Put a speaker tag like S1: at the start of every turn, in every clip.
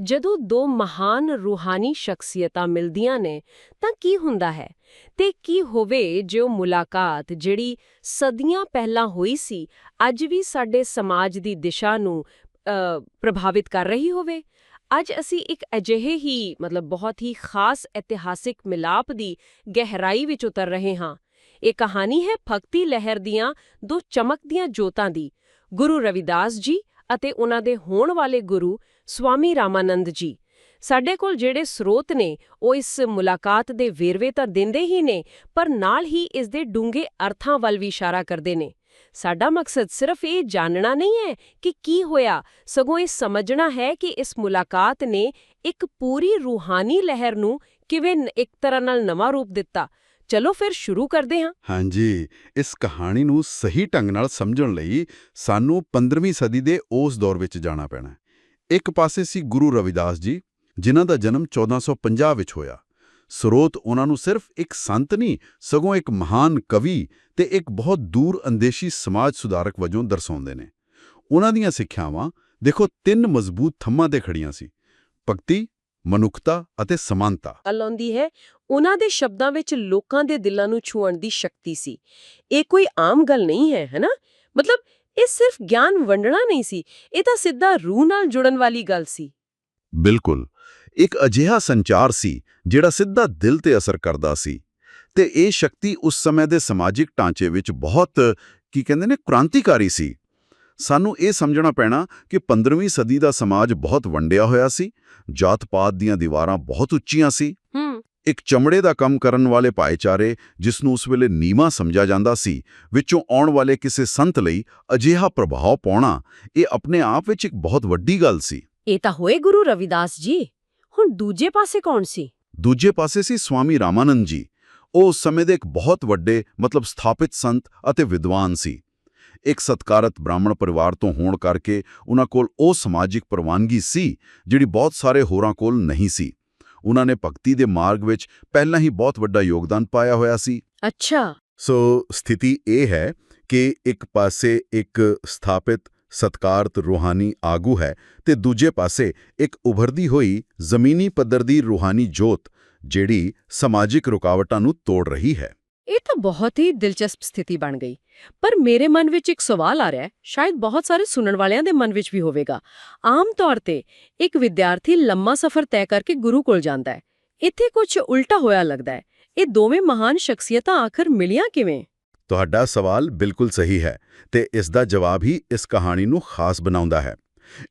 S1: ਜਦੋਂ ਦੋ ਮਹਾਨ ਰੂਹਾਨੀ ਸ਼ਖਸੀਅਤਾਂ ਮਿਲਦੀਆਂ ਨੇ, ਤਾਂ ਕੀ ਹੁੰਦਾ ਹੈ? ਤੇ ਕੀ ਹੋਵੇ ਜੇ ਉਹ ਮੁਲਾਕਾਤ ਜਿਹੜੀ ਸਦੀਆਂ ਪਹਿਲਾਂ ਹੋਈ ਸੀ, ਅੱਜ ਵੀ ਸਾਡੇ ਸਮਾਜ ਦੀ ਦਿਸ਼ਾ ਨੂੰ ਪ੍ਰਭਾਵਿਤ ਕਰ ਰਹੀ ਹੋਵੇ? ਅੱਜ ਅਸੀਂ ਇੱਕ ਅਜਿਹੇ ਹੀ, ਮਤਲਬ ਬਹੁਤ ਹੀ ਖਾਸ ਇਤਿਹਾਸਿਕ ਮਿਲਾਪ ਦੀ ਗਹਿਰਾਈ ਵਿੱਚ ਉਤਰ ਰਹੇ ਹਾਂ। ਇਹ ਕਹਾਣੀ ਹੈ ਭਗਤੀ ਲਹਿਰ ਦੀਆਂ ਦੋ ਚਮਕਦੀਆਂ ਜੋਤਾਂ ਦੀ। ਗੁਰੂ ਰਵਿਦਾਸ ਜੀ ਅਤੇ ਉਹਨਾਂ ਦੇ ਹੋਣ ਵਾਲੇ ਗੁਰੂ ਸਵਾਮੀ ਰਾਮਾਨੰਦ ਜੀ। ਸਾਡੇ ਕੋਲ ਜਿਹੜੇ ਸਰੋਤ ਨੇ, ਉਹ ਇਸ ਮੁਲਾਕਾਤ ਦੇ ਵੇਰਵੇ ਤਾਂ ਦਿੰਦੇ ਹੀ ਨੇ, ਪਰ ਨਾਲ ਹੀ ਇਸ ਦੇ ਡੂੰਘੇ ਅਰਥਾਂ ਵੱਲ ਵੀ ਇਸ਼ਾਰਾ ਕਰਦੇ ਨੇ। ਸਾਡਾ ਮਕਸਦ ਸਿਰਫ ਇਹ ਜਾਣਨਾ ਨਹੀਂ ਹੈ ਕਿ ਕੀ ਹੋਇਆ, ਸਗੋਂ ਇਹ ਸਮਝਣਾ ਹੈ ਕਿ ਇਸ ਮੁਲਾਕਾਤ ਨੇ ਇੱਕ ਪੂਰੀ ਰੂਹਾਨੀ ਲਹਿਰ ਨੂੰ ਕਿਵੇਂ ਇੱਕ ਤਰ੍ਹਾਂ ਨਾਲ ਨਵਾਂ ਰੂਪ ਦਿੱਤਾ। ਚਲੋ ਫਿਰ ਸ਼ੁਰੂ ਕਰਦੇ ਹਾਂ।
S2: ਹਾਂਜੀ, ਇਸ ਕਹਾਣੀ ਨੂੰ ਸਹੀ ਢੰਗ ਨਾਲ ਸਮਝਣ ਲਈ ਸਾਨੂੰ 15ਵੀਂ ਸਦੀ ਦੇ ਉਸ ਦੌਰ ਵਿੱਚ ਜਾਣਾ ਪੈਣਾ ਇੱਕ ਪਾਸੇ ਸੀ ਗੁਰੂ ਰਵਿਦਾਸ ਜੀ, ਜਿਨ੍ਹਾਂ ਦਾ ਜਨਮ 1450 ਵਿੱਚ ਹੋਇਆ। ਸਰੋਤ ਉਹਨਾਂ ਨੂੰ ਸਿਰਫ ਇੱਕ ਸੰਤ ਨਹੀਂ, ਸਗੋਂ ਇੱਕ ਮਹਾਨ ਕਵੀ ਤੇ ਇੱਕ ਬਹੁਤ ਦੂਰ ਅੰਦੇਸ਼ੀ ਸਮਾਜ ਸੁਧਾਰਕ ਵਜੋਂ ਦਰਸਾਉਂਦੇ ਨੇ। ਉਹਨਾਂ ਦੀਆਂ ਸਿੱਖਿਆਵਾਂ, ਦੇਖੋ, ਤਿੰਨ ਮਜ਼ਬੂਤ ਥੰਮਾਂ ਤੇ ਖੜੀਆਂ ਸੀ। ਭਗਤੀ, ਮਨੁੱਖਤਾ ਅਤੇ ਸਮਾਨਤਾ।
S1: ਗੱਲ ਆਉਂਦੀ ਹੈ, ਉਹਨਾਂ ਦੇ ਸ਼ਬਦਾਂ ਵਿੱਚ ਲੋਕਾਂ ਦੇ ਦਿਲਾਂ ਨੂੰ ਛੂਹਣ ਦੀ ਸ਼ਕਤੀ ਸੀ। ਇਹ ਕੋਈ ਆਮ ਗੱਲ ਨਹੀਂ ਹੈ ਹੈਨਾ ਮਤਲਬ ਇਹ ਸਿਰਫ ਗਿਆਨ ਵੰਡਣਾ ਨਹੀਂ ਸੀ ਇਹ ਤਾਂ ਸਿੱਧਾ ਰੂਹ ਨਾਲ ਜੁੜਨ ਵਾਲੀ ਗੱਲ ਸੀ।
S2: ਬਿਲਕੁਲ। ਇੱਕ ਅਜਿਹਾ ਸੰਚਾਰ ਸੀ ਜਿਹੜਾ ਸਿੱਧਾ ਦਿਲ ਤੇ ਅਸਰ ਕਰਦਾ ਸੀ। ਤੇ ਇਹ ਸ਼ਕਤੀ ਉਸ ਸਮੇਂ ਦੇ ਸਮਾਜਿਕ ਢਾਂਚੇ ਵਿੱਚ ਬਹੁਤ ਕੀ ਕਹਿੰਦੇ ਨੇ ਕ੍ਰਾਂਤੀਕਾਰੀ ਸੀ। ਸਾਨੂੰ ਇਹ ਸਮਝਣਾ ਪੈਣਾ ਕਿ 15ਵੀਂ ਸਦੀ ਦਾ ਸਮਾਜ ਬਹੁਤ ਵੰਡਿਆ ਹੋਇਆ ਸੀ ਜਾਤ-ਪਾਤ ਦੀਆਂ ਦੀਵਾਰਾਂ ਬਹੁਤ ਉੱਚੀਆਂ ਸੀ।
S1: ਹੂੰ।
S2: ਇੱਕ ਚਮੜੇ ਦਾ ਕੰਮ ਕਰਨ ਵਾਲੇ ਭਾਈਚਾਰੇ ਜਿਸ ਨੂੰ ਉਸ ਵੇਲੇ ਨੀਮਾ ਸਮਝਿਆ ਜਾਂਦਾ ਸੀ ਵਿੱਚੋਂ ਆਉਣ ਵਾਲੇ ਕਿਸੇ ਸੰਤ ਲਈ ਅਜਿਹਾ ਪ੍ਰਭਾਵ ਪਾਉਣਾ ਇਹ ਆਪਣੇ ਆਪ ਵਿੱਚ ਇੱਕ ਬਹੁਤ ਵੱਡੀ ਗੱਲ ਸੀ।
S1: ਇਹ ਤਾਂ ਹੋਏ ਗੁਰੂ ਰਵਿਦਾਸ ਜੀ। ਹੁਣ ਦੂਜੇ ਪਾਸੇ ਕੌਣ ਸੀ?
S2: ਦੂਜੇ ਪਾਸੇ ਸੀ ਸਵਾਮੀ ਰਾਮਾਨੰਦ ਜੀ। ਉਹ ਉਸ ਸਮੇਂ ਦੇ ਇੱਕ ਬਹੁਤ ਵੱਡੇ ਮਤਲਬ ਸਥਾਪਿਤ ਸੰਤ ਅਤੇ ਵਿਦਵਾਨ ਸੀ। ਇੱਕ ਸਤਕਾਰਤ ਬ੍ਰਾਹਮਣ ਪਰਿਵਾਰ ਤੋਂ ਹੋਣ ਕਰਕੇ ਉਹਨਾਂ ਕੋਲ ਉਹ ਸਮਾਜਿਕ ਪ੍ਰਵਾਨਗੀ ਸੀ ਜਿਹੜੀ ਬਹੁਤ ਸਾਰੇ ਹੋਰਾਂ ਕੋਲ ਨਹੀਂ ਸੀ। ਉਹਨਾਂ ਨੇ ਭਗਤੀ ਦੇ ਮਾਰਗ ਵਿੱਚ ਪਹਿਲਾਂ ਹੀ ਬਹੁਤ ਵੱਡਾ ਯੋਗਦਾਨ ਪਾਇਆ ਹੋਇਆ ਸੀ।
S1: ਅੱਛਾ।
S2: ਸੋ ਸਥਿਤੀ ਇਹ ਹੈ ਕਿ ਇੱਕ ਪਾਸੇ ਇੱਕ ਸਥਾਪਿਤ ਸਤਕਾਰਤ ਰੂਹਾਨੀ ਆਗੂ ਹੈ ਤੇ ਦੂਜੇ ਪਾਸੇ ਇੱਕ ਉਭਰਦੀ ਹੋਈ ਜ਼ਮੀਨੀ ਪੱਧਰ ਦੀ ਰੂਹਾਨੀ ਜੋਤ ਜਿਹੜੀ ਸਮਾਜਿਕ ਰੁਕਾਵਟਾਂ ਨੂੰ ਤੋੜ ਰਹੀ ਹੈ।
S1: ਇਹ ਤਾਂ ਬਹੁਤ ਹੀ ਦਿਲਚਸਪ ਸਥਿਤੀ ਬਣ ਗਈ। ਪਰ ਮੇਰੇ ਮਨ ਵਿੱਚ ਇੱਕ ਸਵਾਲ ਆ ਰਿਹਾ ਹੈ, ਸ਼ਾਇਦ ਬਹੁਤ ਸਾਰੇ ਸੁਣਨ ਵਾਲਿਆਂ ਦੇ ਮਨ ਵਿੱਚ ਵੀ ਹੋਵੇਗਾ। ਆਮ ਤੌਰ ਤੇ ਇੱਕ ਵਿਦਿਆਰਥੀ ਲੰਮਾ ਸਫ਼ਰ ਤੈਅ ਕਰਕੇ ਗੁਰੂ ਕੋਲ ਜਾਂਦਾ ਹੈ। ਇੱਥੇ ਕੁਝ ਉਲਟਾ ਹੋਇਆ ਲੱਗਦਾ ਹੈ। ਇਹ ਦੋਵੇਂ ਮਹਾਨ ਸ਼ਖਸੀਅਤਾਂ ਆਖਰ ਮਿਲੀਆਂ ਕਿਵੇਂ?
S2: ਤੁਹਾਡਾ ਸਵਾਲ ਬਿਲਕੁਲ ਸਹੀ ਹੈ ਤੇ ਇਸ ਦਾ ਜਵਾਬ ਹੀ ਇਸ ਕਹਾਣੀ ਨੂੰ ਖਾਸ ਬਣਾਉਂਦਾ ਹੈ।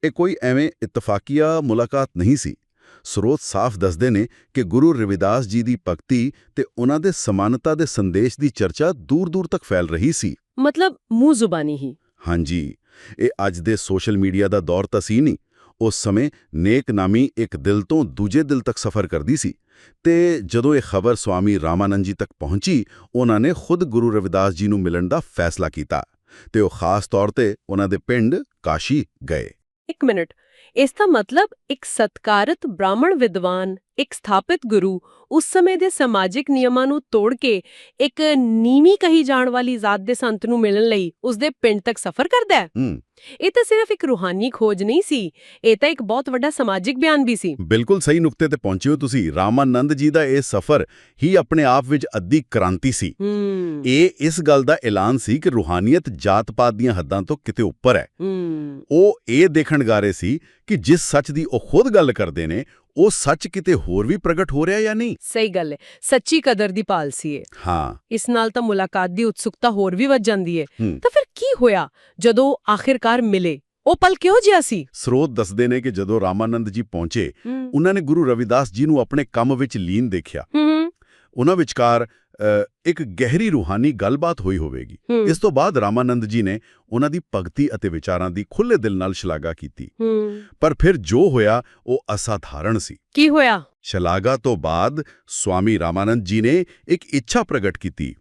S2: ਇਹ ਕੋਈ ਐਵੇਂ ਇਤਫਾਕੀਆ ਮੁਲਾਕਾਤ ਨਹੀਂ ਸੀ। ਸਰੋਤ ਸਾਫ਼ ਦੱਸਦੇ ਨੇ ਕਿ ਗੁਰੂ ਰਵਿਦਾਸ ਜੀ ਦੀ ਭਗਤੀ ਤੇ ਉਹਨਾਂ ਦੇ ਸਮਾਨਤਾ ਦੇ ਸੰਦੇਸ਼ ਦੀ ਚਰਚਾ ਦੂਰ-ਦੂਰ ਤੱਕ ਫੈਲ ਰਹੀ ਸੀ।
S1: ਮਤਲਬ ਮੂੰਹ ਜ਼ੁਬਾਨੀ ਹੀ।
S2: ਹਾਂਜੀ ਇਹ ਅੱਜ ਦੇ ਸੋਸ਼ਲ ਮੀਡੀਆ ਦਾ ਦੌਰ ਤਾਂ ਸੀ ਨਹੀਂ। ਉਸ ਸਮੇਂ ਨੇਕ ਨਾਮੀ ਇੱਕ ਦਿਲ ਤੋਂ ਦੂਜੇ ਦਿਲ ਤੱਕ ਸਫ਼ਰ ਕਰਦੀ ਸੀ ਤੇ ਜਦੋਂ ਇਹ ਖਬਰ ਸਵਾਮੀ ਰਾਮਾਨੰਦ ਜੀ ਤੱਕ ਪਹੁੰਚੀ ਉਹਨਾਂ ਨੇ ਖੁਦ ਗੁਰੂ ਰਵਿਦਾਸ ਜੀ ਨੂੰ ਮਿਲਣ ਦਾ ਫੈਸਲਾ ਕੀਤਾ ਤੇ ਉਹ ਖਾਸ ਤੌਰ ਤੇ ਉਹਨਾਂ ਦੇ ਪਿੰਡ ਕਾਸ਼ੀ ਗਏ।
S1: ਇੱਕ ਮਿੰਟ। ਇਸ ਦਾ ਮਤਲਬ ਇੱਕ ਸਤਕਾਰਤ ਬ੍ਰਾਹਮਣ ਵਿਦਵਾਨ ਇੱਕ ਸਥਾਪਿਤ ਗੁਰੂ ਉਸ ਸਮੇਂ ਦੇ ਸਮਾਜਿਕ ਨਿਯਮਾਂ ਨੂੰ ਤੋੜ ਕੇ ਇੱਕ ਨੀਵੀਂ ਕਹੀ ਜਾਣ ਵਾਲੀ ਜ਼ਾਤ ਦੇ ਸੰਤ ਨੂੰ ਮਿਲਣ ਲਈ ਉਸ ਦੇ ਪਿੰਡ ਤੱਕ ਸਫ਼ਰ ਕਰਦਾ ਹੈ। ਇਹ ਤਾਂ ਸਿਰਫ ਇੱਕ ਰੂਹਾਨੀ ਖੋਜ ਨਹੀਂ ਸੀ ਇਹ ਤਾਂ ਇੱਕ ਬਹੁਤ ਵੱਡਾ ਸਮਾਜਿਕ ਬਿਆਨ ਵੀ ਸੀ।
S2: ਬਿਲਕੁਲ ਸਹੀ ਨੁਕਤੇ ਤੇ ਪਹੁੰਚੇ ਹੋ ਤੁਸੀਂ। ਰਾਮਾਨੰਦ ਜੀ ਦਾ ਇਹ ਸਫ਼ਰ ਹੀ ਆਪਣੇ ਆਪ ਵਿੱਚ ਅੱਧੀ ਕ੍ਰਾਂਤੀ ਸੀ। ਇਹ ਇਸ ਗੱਲ ਦਾ ਐਲਾਨ ਸੀ ਕਿ ਰੂਹਾਨੀਅਤ ਜਾਤ-ਪਾਤ ਦੀਆਂ ਹੱਦਾਂ ਤੋਂ ਕਿਤੇ ਉੱਪਰ ਹੈ।
S1: ਹੂੰ।
S2: ਉਹ ਇਹ ਦੇਖਣ ਗਾਰੇ ਸੀ ਕਿ ਜਿਸ ਸੱਚ ਦੀ ਉਹ ਖੁਦ ਗੱਲ ਕਰਦੇ ਨੇ ਉਹ ਸੱਚ ਕਿਤੇ ਹੋਰ ਵੀ ਪ੍ਰਗਟ ਹੋ ਰਿਹਾ ਜਾਂ ਨਹੀਂ?
S1: ਸਹੀ ਗੱਲ ਹੈ। ਸੱਚੀ ਕਦਰ ਦੀ ਪਾਲ ਸੀ ਇਹ
S2: ਹਾਂ।
S1: ਇਸ ਨਾਲ ਤਾਂ ਮੁਲਾਕਾਤ ਦੀ ਉਤਸੁਕਤਾ ਹੋਰ ਵੀ ਵੱਧ ਜਾਂਦੀ ਹੈ। ਤਾਂ ਫਿਰ ਕੀ ਹੋਇਆ? ਜਦੋਂ ਆਖਿਰਕਾਰ ਮਿਲੇ ਉਹ ਪਲ ਕਿਹੋ ਜਿਹਾ ਸੀ?
S2: ਸਰੋਤ ਦੱਸਦੇ ਨੇ ਕਿ ਜਦੋਂ ਰਾਮਾਨੰਦ ਜੀ ਪਹੁੰਚੇ ਉਹਨਾਂ ਨੇ ਗੁਰੂ ਰਵਿਦਾਸ ਜੀ ਨੂੰ ਆਪਣੇ ਕੰਮ ਵਿੱਚ ਲੀਨ ਦੇਖਿਆ। ਉਹਨਾਂ ਵਿਚਕਾਰ ਇੱਕ ਗਹਿਰੀ ਰੂਹਾਨੀ ਗੱਲਬਾਤ ਹੋਈ ਹੋਵੇਗੀ। ਇਸ ਤੋਂ ਬਾਅਦ ਰਾਮਾਨੰਦ ਜੀ ਨੇ ਉਹਨਾਂ ਦੀ ਭਗਤੀ ਅਤੇ ਵਿਚਾਰਾਂ ਦੀ ਖੁੱਲੇ ਦਿਲ ਨਾਲ ਸ਼ਲਾਘਾ ਕੀਤੀ। ਪਰ ਫਿਰ ਜੋ ਹੋਇਆ ਉਹ ਅਸਾਧਾਰਣ ਸੀ।
S1: ਕੀ ਹੋਇਆ?
S2: ਸ਼ਲਾਘਾ ਤੋਂ ਬਾਅਦ ਸਵਾਮੀ ਰਾਮਾਨੰਦ ਜੀ ਨੇ ਇੱਕ ਇੱਛਾ ਪ੍ਰਗਟ ਕੀਤੀ।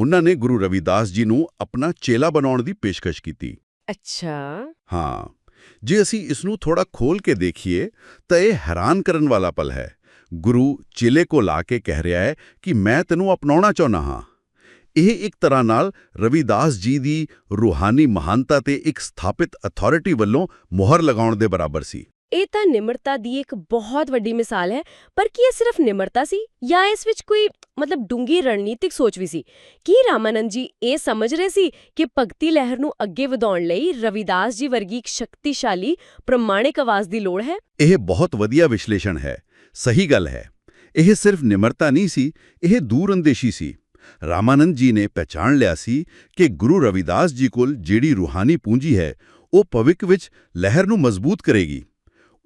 S2: ਉਹਨਾਂ ਨੇ ਗੁਰੂ ਰਵਿਦਾਸ ਜੀ ਨੂੰ ਆਪਣਾ ਚੇਲਾ ਬਣਾਉਣ ਦੀ ਪੇਸ਼ਕਸ਼ ਕੀਤੀ।
S1: ਅੱਛਾ।
S2: ਹਾਂ। ਜੇ ਅਸੀਂ ਇਸ ਨੂੰ ਥੋੜਾ ਖੋਲ ਕੇ ਦੇਖੀਏ ਤਾਂ ਇਹ ਹੈਰਾਨ ਕਰਨ ਵਾਲਾ ਪਲ ਹੈ। ਗੁਰੂ ਚੇਲੇ ਕੋ ਲਾ ਕੇ ਕਹਿ ਰਿਹਾ ਹੈ ਕਿ ਮੈਂ ਤੈਨੂੰ ਅਪਣਾਉਣਾ ਚਾਹੁੰਦਾ ਹਾਂ। ਇਹ ਇੱਕ ਤਰ੍ਹਾਂ ਨਾਲ ਰਵਿਦਾਸ ਜੀ ਦੀ ਰੂਹਾਨੀ ਮਹਾਨਤਾ ਤੇ ਇੱਕ ਸਥਾਪਿਤ ਅਥਾਰਟੀ ਵੱਲੋਂ ਮੋਹਰ ਲਗਾਉਣ ਦੇ ਬਰਾਬਰ ਸੀ।
S1: ਇਹ ਤਾਂ ਨਿਮਰਤਾ ਦੀ ਇੱਕ ਬਹੁਤ ਵੱਡੀ ਮਿਸਾਲ ਹੈ ਪਰ ਕੀ ਇਹ ਸਿਰਫ ਨਿਮਰਤਾ ਸੀ ਜਾਂ ਇਸ ਵਿੱਚ ਕੋਈ ਮਤਲਬ ਡੂੰਗੀ ਰਣਨੀਤਿਕ ਸੋਚ ਵੀ ਸੀ? ਕੀ ਰਾਮਾਨੰਦ ਜੀ ਇਹ ਸਮਝ ਰਹੇ ਸੀ ਕਿ ਭਗਤੀ ਲਹਿਰ ਨੂੰ ਅੱਗੇ ਵਧਾਉਣ ਲਈ ਰਵਿਦਾਸ ਜੀ ਵਰਗੀ ਇੱਕ ਸ਼ਕਤੀਸ਼ਾਲੀ ਪ੍ਰਮਾਣਿਕ ਆਵਾਜ਼ ਦੀ ਲੋੜ ਹੈ?
S2: ਇਹ ਬਹੁਤ ਵਧੀਆ ਵਿਸ਼ਲੇਸ਼ਣ ਹੈ। ਸਹੀ ਗੱਲ ਹੈ। ਇਹ ਸਿਰਫ ਨਿਮਰਤਾ ਨਹੀਂ ਸੀ ਇਹ ਦੂਰਅੰਦੇਸ਼ੀ ਸੀ। ਰਾਮਾਨੰਦ ਜੀ ਨੇ ਪਛਾਣ ਲਿਆ ਸੀ ਕਿ ਗੁਰੂ ਰਵਿਦਾਸ ਜੀ ਕੋਲ ਜਿਹੜੀ ਰੂਹਾਨੀ ਪੂੰਜੀ ਹੈ ਉਹ ਭਵਿੱਖ ਵਿੱਚ ਲਹਿਰ ਨੂੰ ਮਜ਼ਬੂਤ ਕਰੇਗੀ।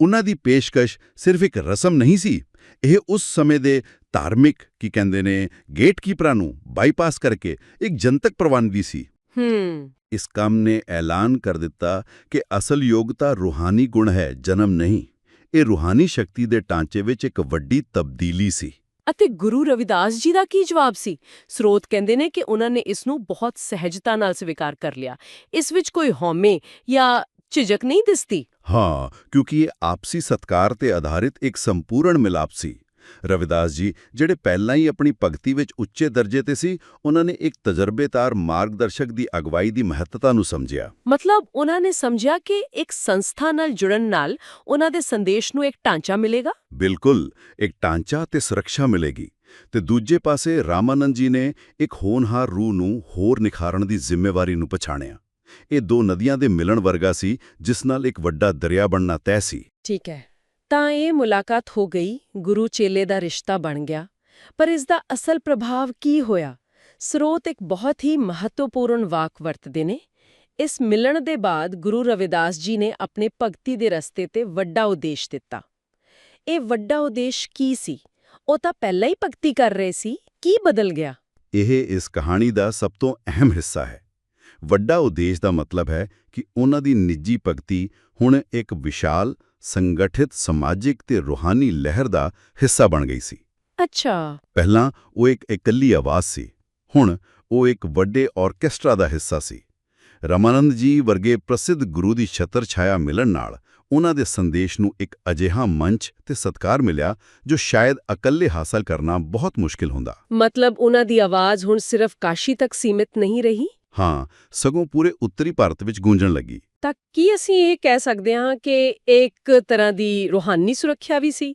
S2: ਉਹਨਾਂ ਦੀ ਪੇਸ਼ਕਸ਼ ਸਿਰਫ ਇੱਕ ਰਸਮ ਨਹੀਂ ਸੀ ਇਹ ਉਸ ਸਮੇਂ ਦੇ ਧਾਰਮਿਕ ਕੀ ਕਹਿੰਦੇ ਨੇ ਗੇਟਕੀਪਰਾਂ ਨੂੰ ਬਾਈਪਾਸ ਕਰਕੇ ਇੱਕ ਜਨਤਕ ਪ੍ਰਵਾਨਗੀ ਸੀ।
S1: ਹੂੰ।
S2: ਇਸ ਕੰਮ ਨੇ ਐਲਾਨ ਕਰ ਦਿੱਤਾ ਕਿ ਅਸਲ ਯੋਗਤਾ ਰੂਹਾਨੀ ਗੁਣ ਹੈ ਜਨਮ ਨਹੀਂ। ਇਹ ਰੂਹਾਨੀ ਸ਼ਕਤੀ ਦੇ ਢਾਂਚੇ ਵਿੱਚ ਇੱਕ ਵੱਡੀ ਤਬਦੀਲੀ ਸੀ।
S1: ਅਤੇ ਗੁਰੂ ਰਵਿਦਾਸ ਜੀ ਦਾ ਕੀ ਜਵਾਬ ਸੀ? ਸਰੋਤ ਕਹਿੰਦੇ ਨੇ ਕਿ ਉਹਨਾਂ ਨੇ ਇਸ ਨੂੰ ਬਹੁਤ ਸਹਿਜਤਾ ਨਾਲ ਸਵੀਕਾਰ ਕਰ ਲਿਆ। ਇਸ ਵਿੱਚ ਕੋਈ ਹਉਮੈ ਜਾਂ ਝਿਜਕ ਨਹੀਂ ਦਿਸਦੀ?
S2: ਹਾਂ ਕਿਉਂਕਿ ਇਹ ਆਪਸੀ ਸਤਕਾਰ ਤੇ ਆਧਾਰਿਤ ਇੱਕ ਸੰਪੂਰਨ ਮਿਲਾਪ ਸੀ। ਰਵਿਦਾਸ ਜੀ ਜਿਹੜੇ ਪਹਿਲਾਂ ਹੀ ਆਪਣੀ ਭਗਤੀ ਵਿੱਚ ਉੱਚੇ ਦਰਜੇ ਤੇ ਸੀ ਉਹਨਾਂ ਨੇ ਇੱਕ ਤਜਰਬੇਕਾਰ ਮਾਰਗਦਰਸ਼ਕ ਦੀ ਅਗਵਾਈ ਦੀ ਮਹੱਤਤਾ ਨੂੰ ਸਮਝਿਆ।
S1: ਮਤਲਬ ਉਹਨਾਂ ਨੇ ਸਮਝਿਆ ਕਿ ਇੱਕ ਸੰਸਥਾ ਨਾਲ ਜੁੜਨ ਨਾਲ ਉਹਨਾਂ ਦੇ ਸੰਦੇਸ਼ ਨੂੰ ਇੱਕ ਢਾਂਚਾ ਮਿਲੇਗਾ?
S2: ਬਿਲਕੁਲ ਇੱਕ ਢਾਂਚਾ ਤੇ ਸੁਰੱਖਿਆ ਮਿਲੇਗੀ। ਤੇ ਦੂਜੇ ਪਾਸੇ ਰਾਮਾਨੰਦ ਜੀ ਨੇ ਇੱਕ ਹੋਨਹਾਰ ਰੂਹ ਨੂੰ ਹੋਰ ਨਿਖਾਰਨ ਦੀ ਜ਼ਿੰਮੇਵਾਰੀ ਨੂੰ ਪਛਾਣਿਆ। ਇਹ ਦੋ ਨਦੀਆਂ ਦੇ ਮਿਲਣ ਵਰਗਾ ਸੀ ਜਿਸ ਨਾਲ ਇੱਕ ਵੱਡਾ ਦਰਿਆ ਬਣਨਾ ਤੈਅ ਸੀ।
S1: ਠੀਕ ਹੈ। ਤਾਂ ਇਹ ਮੁਲਾਕਾਤ ਹੋ ਗਈ, ਗੁਰੂ ਚੇਲੇ ਦਾ ਰਿਸ਼ਤਾ ਬਣ ਗਿਆ। ਪਰ ਇਸ ਦਾ ਅਸਲ ਪ੍ਰਭਾਵ ਕੀ ਹੋਇਆ? ਸਰੋਤ ਇੱਕ ਬਹੁਤ ਹੀ ਮਹੱਤਵਪੂਰਨ ਵਾਕ ਵਰਤਦੇ ਨੇ। ਇਸ ਮਿਲਣ ਦੇ ਬਾਅਦ ਗੁਰੂ ਰਵਿਦਾਸ ਜੀ ਨੇ ਆਪਣੇ ਭਗਤੀ ਦੇ ਰਸਤੇ ਤੇ ਵੱਡਾ ਉਦੇਸ਼ ਦਿੱਤਾ। ਇਹ ਵੱਡਾ ਉਦੇਸ਼ ਕੀ ਸੀ? ਉਹ ਤਾਂ ਪਹਿਲਾਂ ਹੀ ਭਗਤੀ ਕਰ ਰਹੇ ਸੀ। ਕੀ ਬਦਲ ਗਿਆ?
S2: ਇਹ ਇਸ ਕਹਾਣੀ ਦਾ ਸਭ ਤੋਂ ਅਹਿਮ ਹਿੱਸਾ ਹੈ। ਵੱਡਾ ਉਦੇਸ਼ ਦਾ ਮਤਲਬ ਹੈ ਕਿ ਉਹਨਾਂ ਦੀ ਨਿੱਜੀ ਭਗਤੀ ਹੁਣ ਇੱਕ ਵਿਸ਼ਾਲ ਸੰਗਠਿਤ ਸਮਾਜਿਕ ਤੇ ਰੂਹਾਨੀ ਲਹਿਰ ਦਾ ਹਿੱਸਾ ਬਣ ਗਈ ਸੀ।
S1: ਅੱਛਾ।
S2: ਪਹਿਲਾਂ ਉਹ ਇੱਕ ਇਕੱਲੀ ਆਵਾਜ਼ ਸੀ ਹੁਣ ਉਹ ਇੱਕ ਵੱਡੇ ਆਰਕੈਸਟਰਾ ਦਾ ਹਿੱਸਾ ਸੀ। ਰਮਾਨੰਦ ਜੀ ਵਰਗੇ ਪ੍ਰਸਿੱਧ ਗੁਰੂ ਦੀ ਛਤਰ ਛਾਇਆ ਮਿਲਣ ਨਾਲ ਉਹਨਾਂ ਦੇ ਸੰਦੇਸ਼ ਨੂੰ ਇੱਕ ਅਜਿਹਾ ਮੰਚ ਤੇ ਸਤਕਾਰ ਮਿਲਿਆ ਜੋ ਸ਼ਾਇਦ ਇਕੱਲੇ ਹਾਸਲ ਕਰਨਾ ਬਹੁਤ ਮੁਸ਼ਕਿਲ ਹੁੰਦਾ।
S1: ਮਤਲਬ ਉਹਨਾਂ ਦੀ ਆਵਾਜ਼ ਹੁਣ ਸਿਰਫ ਕਾਸ਼ੀ ਤੱਕ ਸੀਮਿਤ ਨਹੀਂ ਰਹੀ?
S2: ਹਾਂ ਸਗੋਂ ਪੂਰੇ ਉੱਤਰੀ ਭਾਰਤ ਵਿੱਚ ਗੂੰਜਣ ਲੱਗੀ।
S1: ਤਾਂ ਕੀ ਅਸੀਂ ਇਹ ਕਹਿ ਸਕਦੇ ਹਾਂ ਕਿ ਇੱਕ ਤਰ੍ਹਾਂ ਦੀ ਰੂਹਾਨੀ ਸੁਰੱਖਿਆ ਵੀ ਸੀ?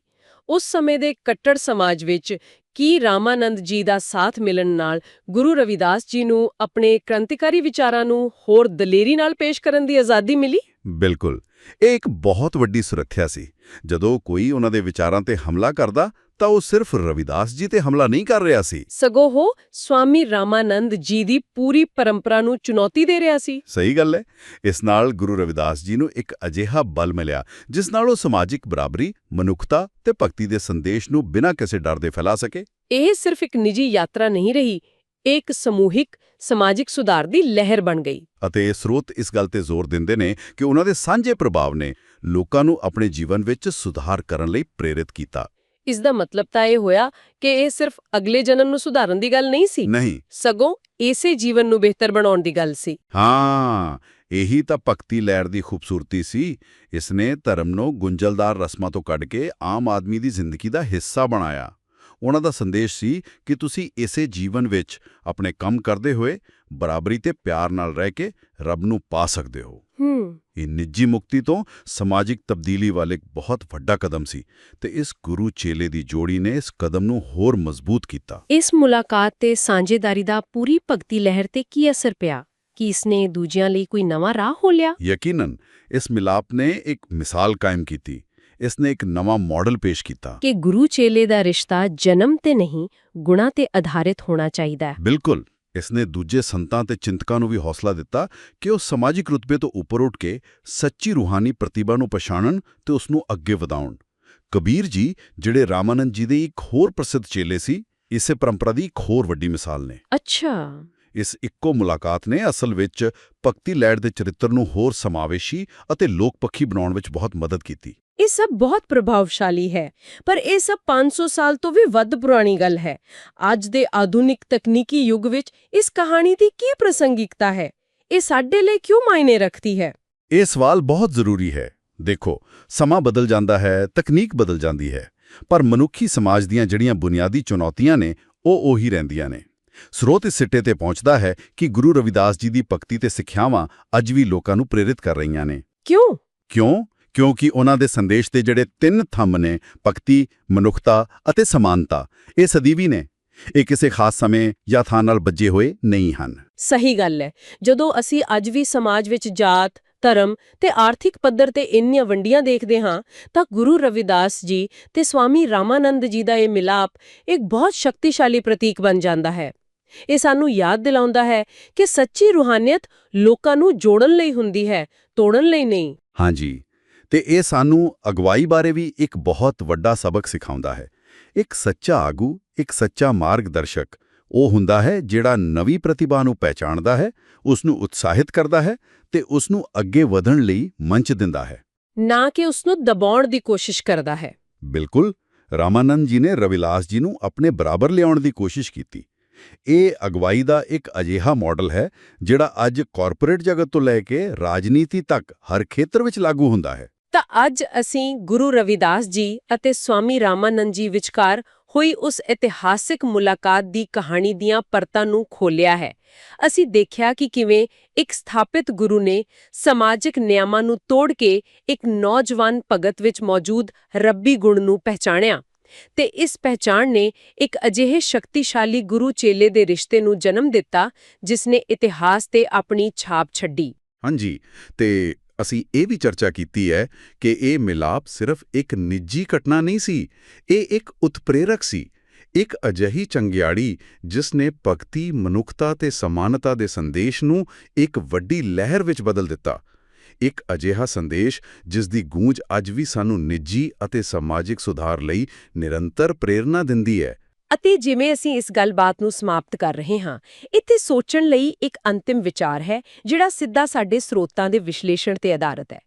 S1: ਉਸ ਸਮੇਂ ਦੇ ਕੱਟੜ ਸਮਾਜ ਵਿੱਚ ਕੀ ਰਾਮਾਨੰਦ ਜੀ ਦਾ ਸਾਥ ਮਿਲਣ ਨਾਲ ਗੁਰੂ ਰਵਿਦਾਸ ਜੀ ਨੂੰ ਆਪਣੇ ਕ੍ਰਾਂਤੀਕਾਰੀ ਵਿਚਾਰਾਂ ਨੂੰ ਹੋਰ ਦਲੇਰੀ ਨਾਲ ਪੇਸ਼ ਕਰਨ ਦੀ ਆਜ਼ਾਦੀ ਮਿਲੀ?
S2: ਬਿਲਕੁਲ। ਇਹ ਇੱਕ ਬਹੁਤ ਵੱਡੀ ਸੁਰੱਖਿਆ ਸੀ। ਜਦੋਂ ਕੋਈ ਉਹਨਾਂ ਦੇ ਵਿਚਾਰਾਂ ਤੇ ਹਮਲਾ ਕਰਦਾ ਤਾਂ ਉਹ ਸਿਰਫ ਰਵਿਦਾਸ ਜੀ ਤੇ ਹਮਲਾ ਨਹੀਂ ਕਰ ਰਿਹਾ ਸੀ।
S1: ਸਗੋਂ ਉਹ ਸਵਾਮੀ ਰਾਮਾਨੰਦ ਜੀ ਦੀ ਪੂਰੀ ਪਰੰਪਰਾ ਨੂੰ ਚੁਣੌਤੀ ਦੇ ਰਿਹਾ ਸੀ।
S2: ਸਹੀ ਗੱਲ ਹੈ। ਇਸ ਨਾਲ ਗੁਰੂ ਰਵਿਦਾਸ ਜੀ ਨੂੰ ਇੱਕ ਅਜਿਹਾ ਬਲ ਮਿਲਿਆ ਜਿਸ ਨਾਲ ਉਹ ਸਮਾਜਿਕ ਬਰਾਬਰੀ ਮਨੁੱਖਤਾ ਤੇ ਭਗਤੀ ਦੇ ਸੰਦੇਸ਼ ਨੂੰ ਬਿਨਾਂ ਕਿਸੇ ਡਰ ਦੇ ਫੈਲਾ ਸਕੇ।
S1: ਇਹ ਸਿਰਫ ਇੱਕ ਨਿੱਜੀ ਯਾਤਰਾ ਨਹੀਂ ਰਹੀ ਇੱਕ ਸਮੂਹਿਕ ਸਮਾਜਿਕ ਸੁਧਾਰ ਦੀ ਲਹਿਰ ਬਣ ਗਈ।
S2: ਅਤੇ ਇਹ ਸਰੋਤ ਇਸ ਗੱਲ ਤੇ ਜ਼ੋਰ ਦਿੰਦੇ ਨੇ ਕਿ ਉਹਨਾਂ ਦੇ ਸਾਂਝੇ ਪ੍ਰਭਾਵ ਨੇ ਲੋਕਾਂ ਨੂੰ ਆਪਣੇ ਜੀਵਨ ਵਿੱਚ ਸੁਧਾਰ ਕਰਨ ਲਈ ਪ੍ਰੇਰਿਤ ਕੀਤਾ।
S1: ਇਸ ਦਾ ਮਤਲਬ ਤਾਂ ਇਹ ਹੋਇਆ ਕਿ ਇਹ ਸਿਰਫ ਅਗਲੇ ਜਨਮ ਨੂੰ ਸੁਧਾਰਨ ਦੀ ਗੱਲ ਨਹੀਂ ਸੀ।
S2: ਨਹੀਂ।
S1: ਸਗੋਂ ਇਸੇ ਜੀਵਨ ਨੂੰ ਬਿਹਤਰ ਬਣਾਉਣ ਦੀ ਗੱਲ ਸੀ।
S2: ਹਾਂ ਇਹੀ ਤਾਂ ਭਗਤੀ ਲਹਿਰ ਦੀ ਖੂਬਸੂਰਤੀ ਸੀ। ਇਸ ਨੇ ਧਰਮ ਨੂੰ ਗੁੰਝਲਦਾਰ ਰਸਮਾਂ ਤੋਂ ਕੱਢ ਕੇ ਆਮ ਆਦਮੀ ਦੀ ਜ਼ਿੰਦਗੀ ਦਾ ਹਿੱਸਾ ਬਣਾਇਆ। ਉਹਨਾਂ ਦਾ ਸੰਦੇਸ਼ ਸੀ ਕਿ ਤੁਸੀਂ ਇਸੇ ਜੀਵਨ ਵਿੱਚ ਆਪਣੇ ਕੰਮ ਕਰਦੇ ਹੋਏ ਬਰਾਬਰੀ ਤੇ ਪਿਆਰ ਨਾਲ ਰਹਿ ਕੇ ਰੱਬ ਨੂੰ ਪਾ ਸਕਦੇ ਹੋ।
S1: ਹੂੰ।
S2: ਇਹ ਨਿੱਜੀ ਮੁਕਤੀ ਤੋਂ ਸਮਾਜਿਕ ਤਬਦੀਲੀ ਵੱਲ ਇੱਕ ਬਹੁਤ ਵੱਡਾ ਕਦਮ ਸੀ ਤੇ ਇਸ ਗੁਰੂ ਚੇਲੇ ਦੀ ਜੋੜੀ ਨੇ ਇਸ ਕਦਮ ਨੂੰ ਹੋਰ ਮਜ਼ਬੂਤ ਕੀਤਾ।
S1: ਇਸ ਮੁਲਾਕਾਤ ਤੇ ਸਾਂਝੇਦਾਰੀ ਦਾ ਪੂਰੀ ਭਗਤੀ ਲਹਿਰ ਤੇ ਕੀ ਅਸਰ ਪਿਆ? ਕਿ ਇਸਨੇ ਦੂਜਿਆਂ ਲਈ ਕੋਈ ਨਵਾਂ ਰਾਹ ਖੋਲਿਆ
S2: ਯਕੀਨਨ ਇਸ ਮਿਲਾਪ ਨੇ ਇੱਕ ਮਿਸਾਲ ਕਾਇਮ ਕੀਤੀ। ਇਸ ਨੇ ਇੱਕ ਨਵਾਂ ਮਾਡਲ ਪੇਸ਼ ਕੀਤਾ।
S1: ਕਿ ਗੁਰੂ ਚੇਲੇ ਦਾ ਰਿਸ਼ਤਾ ਜਨਮ ਤੇ ਨਹੀਂ ਗੁਣਾ ਤੇ ਆਧਾਰਿਤ ਹੋਣਾ ਚਾਹੀਦਾ ਹੈ।
S2: ਬਿਲਕੁਲ। ਇਸ ਨੇ ਦੂਜੇ ਸੰਤਾਂ ਤੇ ਚਿੰਤਕਾਂ ਨੂੰ ਵੀ ਹੌਸਲਾ ਦਿੱਤਾ ਕਿ ਉਹ ਸਮਾਜਿਕ ਰੁਤਬੇ ਤੋਂ ਉੱਪਰ ਉੱਠ ਕੇ ਸੱਚੀ ਰੂਹਾਨੀ ਪ੍ਰਤਿਭਾ ਨੂੰ ਪਛਾਣਨ ਤੇ ਉਸ ਨੂੰ ਅੱਗੇ ਵਧਾਉਣ। ਕਬੀਰ ਜੀ ਜਿਹੜੇ ਰਾਮਾਨੰਦ ਜੀ ਦੇ ਇੱਕ ਹੋਰ ਪ੍ਰਸਿੱਧ ਚੇਲੇ ਸੀ ਇਸੇ ਪਰੰਪਰਾ ਦੀ ਇੱਕ ਹੋਰ ਵੱਡੀ ਮਿਸਾਲ ਨੇ।
S1: ਅੱਛਾ।
S2: ਇਸ ਇੱਕੋ ਮੁਲਾਕਾਤ ਨੇ ਅਸਲ ਵਿੱਚ ਭਗਤੀ ਲੈੜ ਦੇ ਚਰਿੱਤਰ ਨੂੰ ਹੋਰ ਸਮਾਵੇਸ਼ੀ ਅਤੇ ਲੋਕਪੱਖੀ ਬਣਾਉਣ ਵਿੱਚ ਬਹੁਤ ਮਦਦ ਕੀਤੀ।
S1: ਇਹ ਸਭ ਬਹੁਤ ਪ੍ਰਭਾਵਸ਼ਾਲੀ ਹੈ ਪਰ ਇਹ ਸਭ 500 ਸਾਲ ਤੋਂ ਵੀ ਵੱਧ ਪੁਰਾਣੀ ਗੱਲ ਹੈ। ਅੱਜ ਦੇ ਆਧੁਨਿਕ ਤਕਨੀਕੀ ਯੁੱਗ ਵਿੱਚ ਇਸ ਕਹਾਣੀ ਦੀ ਕੀ ਪ੍ਰਸੰਗਿਕਤਾ ਹੈ? ਇਹ ਸਾਡੇ ਲਈ ਕਿਉਂ ਮਾਇਨੇ ਰੱਖਦੀ ਹੈ?
S2: ਇਹ ਸਵਾਲ ਬਹੁਤ ਜ਼ਰੂਰੀ ਹੈ। ਦੇਖੋ ਸਮਾਂ ਬਦਲ ਜਾਂਦਾ ਹੈ ਤਕਨੀਕ ਬਦਲ ਜਾਂਦੀ ਹੈ ਪਰ ਮਨੁੱਖੀ ਸਮਾਜ ਦੀਆਂ ਜਿਹੜੀਆਂ ਬੁਨਿਆਦੀ ਚੁਣੌਤੀਆਂ ਨੇ ਉਹ ਉਹੀ ਰਹਿੰਦੀਆਂ ਨੇ। ਸਰੋਤ ਇਸ ਸਿੱਟੇ ਤੇ ਪਹੁੰਚਦਾ ਹੈ ਕਿ ਗੁਰੂ ਰਵਿਦਾਸ ਜੀ ਦੀ ਭਗਤੀ ਤੇ ਸਿੱਖਿਆਵਾਂ ਅੱਜ ਵੀ ਲੋਕਾਂ ਨੂੰ ਪ੍ਰੇਰਿਤ ਕਰ ਰਹੀਆਂ ਨੇ।
S1: ਕਿਉਂ?
S2: ਕਿਉਂ? ਕਿਉਂਕਿ ਉਹਨਾਂ ਦੇ ਸੰਦੇਸ਼ ਦੇ ਜਿਹੜੇ ਤਿੰਨ ਥੰਮ ਨੇ ਭਗਤੀ ਮਨੁੱਖਤਾ ਅਤੇ ਸਮਾਨਤਾ ਇਹ ਸਦੀਵੀ ਨੇ। ਇਹ ਕਿਸੇ ਖਾਸ ਸਮੇਂ ਜਾਂ ਥਾਂ ਨਾਲ ਬੱਜੇ ਹੋਏ ਨਹੀਂ ਹਨ।
S1: ਸਹੀ ਗੱਲ ਹੈ। ਜਦੋਂ ਅਸੀਂ ਅੱਜ ਵੀ ਸਮਾਜ ਵਿੱਚ ਜਾਤ ਧਰਮ ਤੇ ਆਰਥਿਕ ਪੱਧਰ ਤੇ ਇੰਨੀਆਂ ਵੰਡੀਆਂ ਦੇਖਦੇ ਹਾਂ ਤਾਂ ਗੁਰੂ ਰਵਿਦਾਸ ਜੀ ਤੇ ਸਵਾਮੀ ਰਾਮਾਨੰਦ ਜੀ ਦਾ ਇਹ ਮਿਲਾਪ ਇੱਕ ਬਹੁਤ ਸ਼ਕਤੀਸ਼ਾਲੀ ਪ੍ਰਤੀਕ ਬਣ ਜਾਂਦਾ ਹੈ। ਇਹ ਸਾਨੂੰ ਯਾਦ ਦਿਲਾਉਂਦਾ ਹੈ ਕਿ ਸੱਚੀ ਰੂਹਾਨੀਅਤ ਲੋਕਾਂ ਨੂੰ ਜੋੜਨ ਲਈ ਹੁੰਦੀ ਹੈ ਤੋੜਨ ਲਈ ਨਹੀਂ।
S2: ਹਾਂਜੀ। ਤੇ ਇਹ ਸਾਨੂੰ ਅਗਵਾਈ ਬਾਰੇ ਵੀ ਇੱਕ ਬਹੁਤ ਵੱਡਾ ਸਬਕ ਸਿਖਾਉਂਦਾ ਹੈ। ਇੱਕ ਸੱਚਾ ਆਗੂ ਇੱਕ ਸੱਚਾ ਮਾਰਗਦਰਸ਼ਕ ਉਹ ਹੁੰਦਾ ਹੈ ਜਿਹੜਾ ਨਵੀਂ ਪ੍ਰਤਿਭਾ ਨੂੰ ਪਹਿਚਾਣਦਾ ਹੈ ਉਸ ਨੂੰ ਉਤਸ਼ਾਹਿਤ ਕਰਦਾ ਹੈ ਤੇ ਉਸ ਨੂੰ ਅੱਗੇ ਵਧਣ ਲਈ ਮੰਚ ਦਿੰਦਾ ਹੈ।
S1: ਨਾ ਕਿ ਉਸ ਨੂੰ ਦਬਾਉਣ ਦੀ ਕੋਸ਼ਿਸ਼ ਕਰਦਾ ਹੈ।
S2: ਬਿਲਕੁਲ। ਰਾਮਾਨੰਦ ਜੀ ਨੇ ਰਵਿਲਾਸ ਜੀ ਨੂੰ ਆਪਣੇ ਬਰਾਬਰ ਲਿਆਉਣ ਦੀ ਕੋਸ਼ਿਸ਼ ਕੀਤੀ। ਇਹ ਅਗਵਾਈ ਦਾ ਇੱਕ ਅਜਿਹਾ ਮਾਡਲ ਹੈ ਜਿਹੜਾ ਅੱਜ ਕਾਰਪੋਰੇਟ ਜਗਤ ਤੋਂ ਲੈ ਕੇ ਰਾਜਨੀਤੀ ਤੱਕ ਹਰ ਖੇਤਰ ਵਿੱਚ ਲਾਗੂ ਹੁੰਦਾ ਹੈ।
S1: ਤਾਂ ਅੱਜ ਅਸੀਂ ਗੁਰੂ ਰਵਿਦਾਸ ਜੀ ਅਤੇ ਸਵਾਮੀ ਰਾਮਾਨੰਦ ਜੀ ਵਿਚਕਾਰ ਹੋਈ ਉਸ ਇਤਿਹਾਸਿਕ ਮੁਲਾਕਾਤ ਦੀ ਕਹਾਣੀ ਦੀਆਂ ਪਰਤਾਂ ਨੂੰ ਖੋਲਿਆ ਹੈ। ਅਸੀਂ ਦੇਖਿਆ ਕਿ ਕਿਵੇਂ ਇੱਕ ਸਥਾਪਿਤ ਗੁਰੂ ਨੇ ਸਮਾਜਿਕ ਨਿਯਮਾਂ ਨੂੰ ਤੋੜ ਕੇ ਇੱਕ ਨੌਜਵਾਨ ਭਗਤ ਵਿੱਚ ਮੌਜੂਦ ਰੱਬੀ ਗੁਣ ਨੂੰ ਪਹਿਚਾਣਿਆ ਤੇ ਇਸ ਪਹਿਚਾਣ ਨੇ ਇੱਕ ਅਜਿਹੇ ਸ਼ਕਤੀਸ਼ਾਲੀ ਗੁਰੂ ਚੇਲੇ ਦੇ ਰਿਸ਼ਤੇ ਨੂੰ ਜਨਮ ਦਿੱਤਾ, ਜਿਸ ਨੇ ਇਤਿਹਾਸ ਤੇ ਆਪਣੀ ਛਾਪ ਛੱਡੀ।
S2: ਹਾਂਜੀ, ਤੇ ਅਸੀਂ ਇਹ ਵੀ ਚਰਚਾ ਕੀਤੀ ਹੈ ਕਿ ਇਹ ਮਿਲਾਪ ਸਿਰਫ ਇੱਕ ਨਿੱਜੀ ਘਟਨਾ ਨਹੀਂ ਸੀ, ਇਹ ਇੱਕ ਉਤਪ੍ਰੇਰਕ ਸੀ, ਇੱਕ ਅਜਿਹੀ ਚੰਗਿਆੜੀ ਜਿਸ ਨੇ ਭਗਤੀ, ਮਨੁੱਖਤਾ ਤੇ ਸਮਾਨਤਾ ਦੇ ਸੰਦੇਸ਼ ਨੂੰ ਇੱਕ ਵੱਡੀ ਲਹਿਰ ਵਿੱਚ ਬਦਲ ਦਿੱਤਾ। ਇੱਕ ਅਜਿਹਾ ਸੰਦੇਸ਼ ਜਿਸ ਦੀ ਗੂੰਜ ਅੱਜ ਵੀ ਸਾਨੂੰ ਨਿੱਜੀ ਅਤੇ ਸਮਾਜਿਕ ਸੁਧਾਰ ਲਈ ਨਿਰੰਤਰ ਪ੍ਰੇਰਣਾ ਦਿੰਦੀ ਹੈ।
S1: ਅਤੇ ਜਿਵੇਂ ਅਸੀਂ ਇਸ ਗੱਲਬਾਤ ਨੂੰ ਸਮਾਪਤ ਕਰ ਰਹੇ ਹਾਂ, ਇੱਥੇ ਸੋਚਣ ਲਈ ਇੱਕ ਅੰਤਿਮ ਵਿਚਾਰ ਹੈ, ਜਿਹੜਾ ਸਿੱਧਾ ਸਾਡੇ ਸਰੋਤਾਂ ਦੇ ਵਿਸ਼ਲੇਸ਼ਣ ਤੇ ਆਧਾਰਿਤ ਹੈ।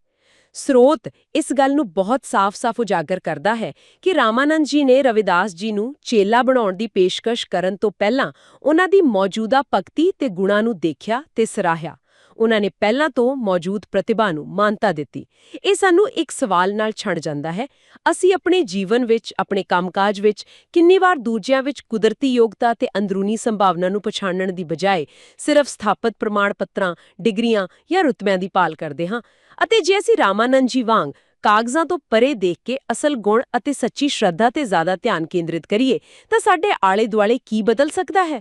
S1: ਸਰੋਤ ਇਸ ਗੱਲ ਨੂੰ ਬਹੁਤ ਸਾਫ਼-ਸਾਫ਼ ਉਜਾਗਰ ਕਰਦਾ ਹੈ ਕਿ ਰਾਮਾਨੰਦ ਜੀ ਨੇ ਰਵਿਦਾਸ ਜੀ ਨੂੰ ਚੇਲਾ ਬਣਾਉਣ ਦੀ ਪੇਸ਼ਕਸ਼ ਕਰਨ ਤੋਂ ਪਹਿਲਾਂ ਉਹਨਾਂ ਦੀ ਮੌਜੂਦਾ ਭਗਤੀ ਤੇ ਗੁਣਾਂ ਨੂੰ ਦੇਖਿਆ ਤੇ ਸਰਾਹਿਆ। ਉਹਨਾਂ ਨੇ ਪਹਿਲਾਂ ਤੋਂ ਮੌਜੂਦ ਪ੍ਰਤਿਭਾ ਨੂੰ ਮਾਨਤਾ ਦਿੱਤੀ। ਇਹ ਸਾਨੂੰ ਇੱਕ ਸਵਾਲ ਨਾਲ ਛੱਡ ਜਾਂਦਾ ਹੈ, ਅਸੀਂ ਆਪਣੇ ਜੀਵਨ ਵਿੱਚ, ਆਪਣੇ ਕੰਮਕਾਜ ਵਿੱਚ ਕਿੰਨੀ ਵਾਰ ਦੂਜਿਆਂ ਵਿੱਚ ਕੁਦਰਤੀ ਯੋਗਤਾ ਤੇ ਅੰਦਰੂਨੀ ਸੰਭਾਵਨਾ ਨੂੰ ਪਛਾਣਨ ਦੀ ਬਜਾਏ ਸਿਰਫ ਸਥਾਪਿਤ ਪ੍ਰਮਾਣ ਪੱਤਰਾਂ ਡਿਗਰੀਆਂ ਜਾਂ ਰੁਤਬਿਆਂ ਦੀ ਪਾਲ ਕਰਦੇ ਹਾਂ? ਅਤੇ ਜੇ ਅਸੀਂ ਰਾਮਾਨੰਦ ਜੀ ਵਾਂਗ ਕਾਗਜ਼ਾਂ ਤੋਂ ਪਰੇ ਦੇਖ ਕੇ ਅਸਲ ਗੁਣ ਅਤੇ ਸੱਚੀ ਸ਼ਰਧਾ ਤੇ ਜ਼ਿਆਦਾ ਧਿਆਨ ਕੇਂਦਰਿਤ ਕਰੀਏ, ਤਾਂ ਸਾਡੇ ਆਲੇ ਦੁਆਲੇ ਕੀ ਬਦਲ ਸਕਦਾ ਹੈ?